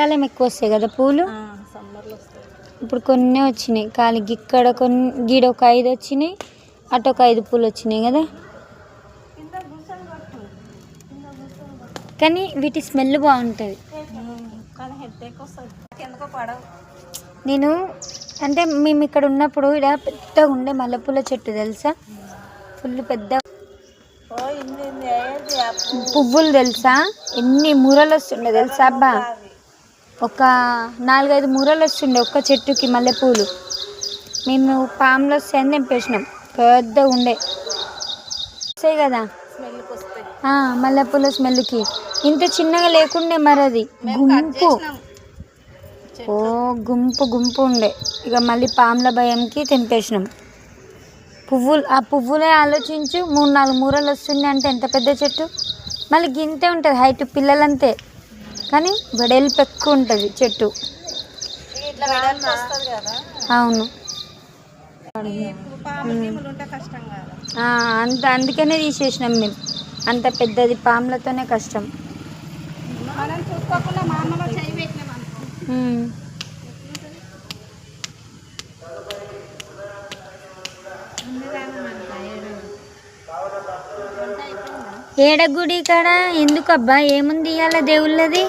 ఎండాకాలం ఎక్కువ వస్తాయి కదా పూలు? ఇప్పుడు కొన్ని వచ్చినాయి. ఖాళీ ఇక్కడ కొన్ని గీడ ఒక ఐదు వచ్చినాయి అటు ఒక ఐదు పూలు వచ్చినాయి కదా? కానీ వీటి స్మెల్ బాగుంటుంది. నేను అంటే మేము ఇక్కడ ఉన్నప్పుడు ఇక్కడ పెద్దగా ఉండే మల్లెపూల చెట్టు తెలుసా? ఫుల్ పెద్ద పువ్వులు తెలుసా? ఎన్ని మూరలు వస్తుండే తెలుసా అబ్బా? ఒక నాలుగైదు మూరలు వస్తుండే ఒక్క చెట్టుకి మల్లెపూలు. మేము పాములు వస్తాయని తెంపేసినాం. పెద్ద ఉండే. వస్తాయి కదా? మల్లెపూల స్మెల్కి ఇంత చిన్నగా లేకుండే మరి అది గుంపు. ఓ గుంపు గుంపు ఉండే. ఇక మళ్ళీ పాముల భయంకి తెంపేసినాం. పువ్వులు ఆ పువ్వులే ఆలోచించు మూడు నాలుగు మూరలు వస్తున్నాయి అంటే ఎంత పెద్ద చెట్టు? మళ్ళీ గింతే ఉంటుంది హైట్ పిల్లలంతే. కానీ వెడల్పు ఎక్కువ ఉంటుంది చెట్టు. అవును. అంత అందుకనే తీసేసినాం మేము. అంత పెద్దది పాములతోనే కష్టం. ఏడ గుడి కాడ? ఎందుకబ్బా? ఏముంది ఇవాళ దేవుళ్ళది?